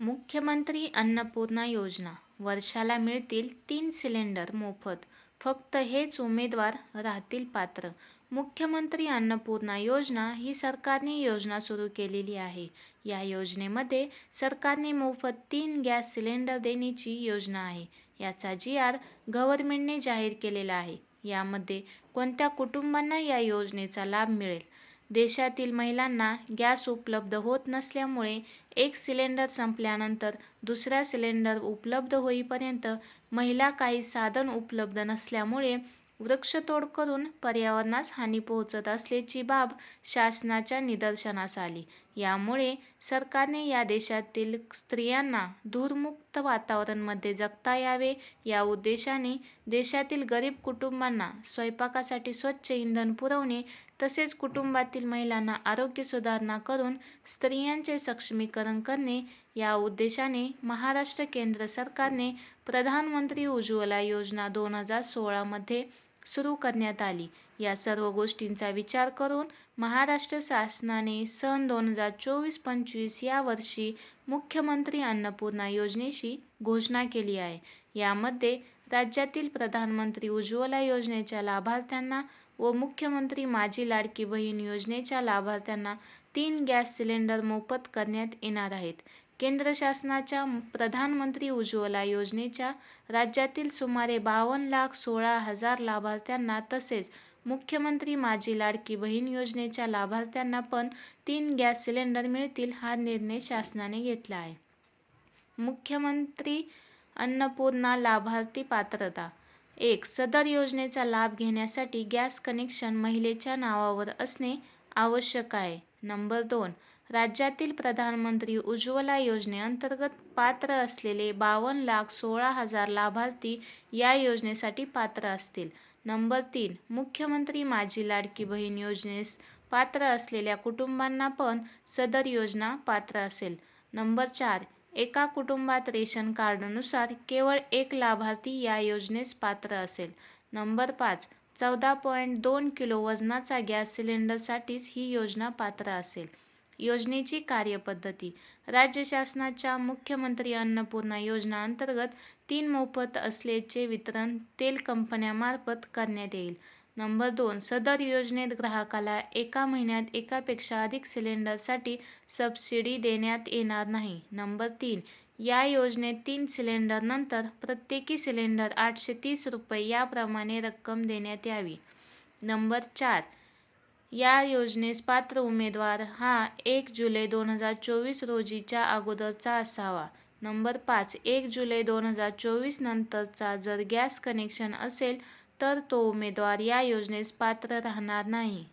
मुख्यमंत्री अन्नपूर्णा योजना. वर्षाला मिळतील तीन सिलेंडर मोफत. फक्त हेच उमेदवार राहतील पात्र. मुख्यमंत्री अन्नपूर्णा योजना ही सरकारने योजना सुरू केलेली आहे. या योजनेमध्ये सरकारने मोफत तीन गॅस सिलेंडर देण्याची योजना आहे. याचा जी आर गव्हर्नमेंटने जाहीर केलेला आहे. यामध्ये कोणत्या कुटुंबांना या योजनेचा लाभ मिळेल? देशातील महिलांना गॅस उपलब्ध होत नसल्यामुळे एक सिलेंडर संपल्यानंतर दुसरा सिलेंडर उपलब्ध होईपर्यंत महिला काही साधन उपलब्ध नसल्यामुळे वृक्षतोड करून पर्यावरणास हानी पोहोचत असल्याची बाब शासनाच्या निदर्शनास आली. यामुळे सरकारने या देशातील स्त्रियांना धूरमुक्त वातावरणमध्ये जगता यावे या उद्देशाने देशातील गरीब कुटुंबांना स्वयंपाकासाठी स्वच्छ इंधन पुरवणे तसेच कुटुंबातील महिलांना आरोग्य सुधारणा करून स्त्रियांचे सक्षमीकरण करणे या उद्देशाने महाराष्ट्र केंद्र सरकारने प्रधानमंत्री उज्ज्वला योजना दोन हजार सोळामध्ये सुरू करण्यात आली. या सर्व गोष्टींचा विचार करून महाराष्ट्र शासनाने सन दोन हजार चोवीस पंचवीस या वर्षी मुख्यमंत्री अन्नपूर्णा योजनेची घोषणा केली आहे. यामध्ये राज्यातील प्रधानमंत्री उज्ज्वला योजनेच्या लाभार्थ्यांना व मुख्यमंत्री माझी लाडकी बहीण योजनेच्या लाभार्थ्यांना तीन गॅस सिलेंडर मोफत करण्यात येणार आहेत. केंद्र शासनाच्या प्रधानमंत्री उज्ज्वला योजनेच्या राज्यातील सुमारे बावन्न लाख सोळा हजार लाभार्थ्यांना तसेच मुख्यमंत्री माझी लाडकी बहीण योजनेच्या लाभार्थ्यांना पण तीन गॅस सिलेंडर मिळतील हा निर्णय शासनाने घेतला आहे. मुख्यमंत्री अन्नपूर्णा लाभार्थी पात्रता. एक सदर योजनेचा लाभ घेण्यासाठी गॅस कनेक्शन महिलेच्या नावावर असणे आवश्यक आहे. नंबर दोन राज्यातील प्रधानमंत्री उज्ज्वला योजनेअंतर्गत पात्र असलेले बावन्न लाख सोळा हजार लाभार्थी या योजनेसाठी पात्र असतील. नंबर तीन मुख्यमंत्री माझी लाडकी बहीण योजनेस पात्र असलेल्या कुटुंबांना पण सदर योजना पात्र असेल. नंबर चार एका कुटुंबात रेशन कार्डनुसार केवळ एक लाभार्थी या योजनेस पात्र असेल. नंबर पाच चौदा पॉईंट दोन किलो वजनाचा गॅस सिलेंडरसाठीच ही योजना पात्र असेल. योजनेची कार्यपद्धती. राज्य शासनाच्या मुख्यमंत्री अन्नपूर्णा योजना अंतर्गत तीन मोफत असल्याचे वितरण तेल कंपन्यामार्फत करण्यात येईल. नंबर दोन सदर योजनेत ग्राहकाला एका महिन्यात एकापेक्षा अधिक सिलेंडरसाठी सबसिडी देण्यात येणार नाही. नंबर तीन या योजनेत तीन सिलेंडरनंतर प्रत्येकी सिलेंडर आठशे तीस रुपये याप्रमाणे रक्कम देण्यात यावी. नंबर चार या योजनेस पात्र उमेदवार हा एक जुलै दोन हजार चोवीस रोजीच्या अगोदरचा असावा. नंबर पाच एक जुलै दोन हजार चोवीस नंतरचा जर गॅस कनेक्शन असेल तर तो उमेदवार या योजनेस पात्र राहणार नाही.